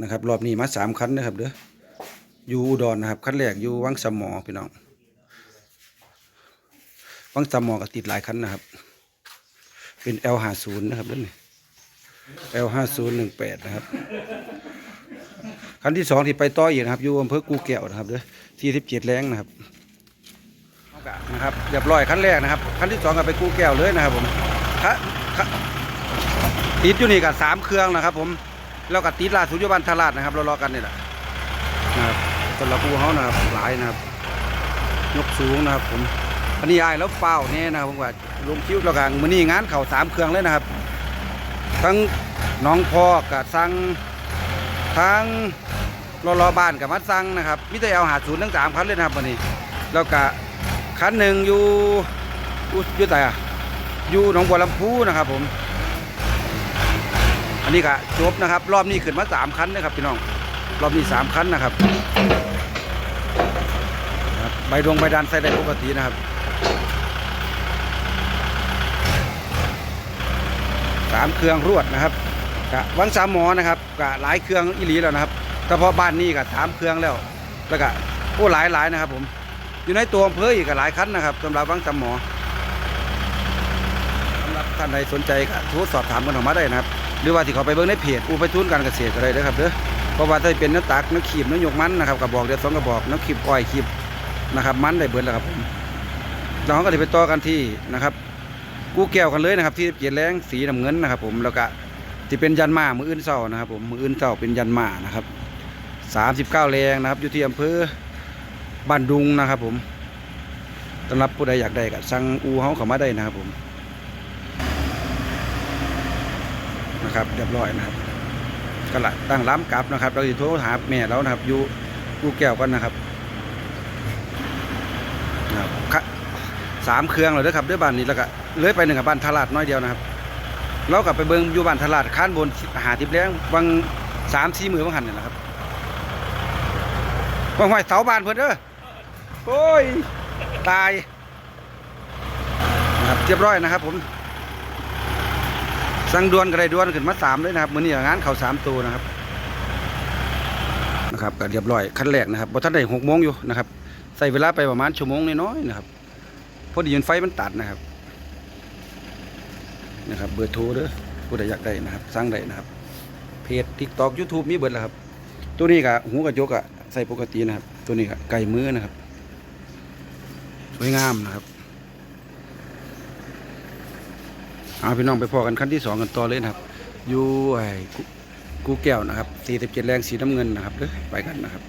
นะครับ รอบนี้มาสามคันนะครับเด้ออยู่อุดรนะครับคันแรกอยู่วังสมอพี่น้องวังสมอก็ติดหลายคันนะครับ เป็น L50 นะครับเด้อนี่ L5018 นะครับคันที่สองที่ไปต่ออีกนะครับอยู่อำเภอกูแก้วนะครับเด้อที่สิบเจ็ดแรงนะครับนะครับเรียบร้อยคันแรกนะครับคันที่สองก็ไปกูแก้วเลยนะครับผมคะคะติดอยู่นี่กับสามเครื่องนะครับผม แล้วก็ติดลาสุดอยู่บ้านทราดนะครับเรารอกันนี่แหละนะครับสำหรับกูเขานะครับหลายนะครับ ยกสูงนะครับผมอันนี้อายแล้วเป้าเนี่ยนะครับผมว่าลงคิ้วแล้วกันมือนี้งานเข่าสามเครื่องเลยนะครับ ทั้งน้องพ่อกับสั่งทั้งรอรอบ้านกับมัดสั่งนะครับมิแต่เอาหาศูนย์ทั้งสามคันเลยนะครับวันนี้ แล้วก็คันหนึ่งอยู่อยู่อยู่แต่อะอยู่หนองบัวลำพูนะครับผม อันนี้ก็จบนะครับ รอบนี้ขึ้นมาสามคันนะครับพี่น้อง รอบนี้สามคันนะครับ ใบดวงใบดันใส่ได้ปกตินะครับสามเครื่องรวดนะครับกะวังสามหมอนะครับกะหลายเครื่องอีหลีแล้วนะครับเฉพาะบ้านนี้ก็สามเครื่องแล้ว แล้วก็โอ้หลายหลายนะครับ ผม อยู่ในตัวอำเภออีกก็หลายคันนะครับสำหรับวังสามหมอสำหรับท่านใดสนใจก็โทรสอบถามกันออกมาได้นะครับ รือว่าที่เขาไปเบิ่งในเพจอูไปทุนการเกษตรก็ได้นะครับเด้อเพราะว่าถ้าเป็นเนื้อตักเนื้อขีบเนื้อยกมันนะครับกระบอกเดียวสองกระบอกเนื้อขีบอ้อยขีบนะครับมันได้เบิดแล้วครับผมเราก็จะไปต่อกันที่นะครับ กูแก้วกันเลยนะครับ ที่เกียรแรงสีน้ำเงินนะครับ ผมแล้วก็ที่เป็นยันมามืออื่นเศร้านะครับ ผมมืออื่นเศร้าเป็นยันมานะครับสามสิบเก้าแรงนะครับ อยู่ที่อำเภอบ้านดุงนะครับ ผมสำหรับผู้ใดอยากได้ก็สั่งอูเฮาเข้ามาได้นะครับผม นะครับเรียบร้อยนะครับก็ละตั้งร้ากลับนะครับ เราจะโทรหาแม่แล้วนะครับอยู่กูแก้วกันนะครับสามเครื่องเลยนะครับด้วยบ้านนี้แล้วก็เลื้อยไปหนึ่งกับบ้านทลาดน้อยเดียวนะครับเรากลับไปเบิ้งอยู่บ้านทลาดข้านบนหาทิพย์แรงบางสามสี่มือบางหันนี่แหละครับบางห้อยเสาบ้านเพิ่นเด้อโอ้ยตายนะครับเรียบร้อยนะครับผม สั่งดวนก็ได้ดวนขึ้นมาสามเลยนะครับมือนี้งานเขาสามตัวนะครับนะครับก็เรียบร้อยขั้นแรกนะครับบ่ทันได้หกโมงอยู่นะครับใส่เวลาไปประมาณชั่วโมงน้อยๆนะครับพอดีมันไฟมันตัดนะครับนะครับเบอร์โทรเด้อผู้ใดอยากได้นะครับสั่งได้นะครับเพจทิกตอกยูทูบมีเบิดแล้วครับ ตัวนี้กะหูกระจกอะใส่ปกตินะครับ ตัวนี้กะไก่มือนะครับสวยงามนะครับ เอาพี่น้องไปพอกันขั้นที่สองกันต่อเลยนะครับ อยู่ไอ้กูแก้วนะครับสี่สิบเจ็ดแรงสีน้ำเงินนะครับเด้อไปกันนะครับ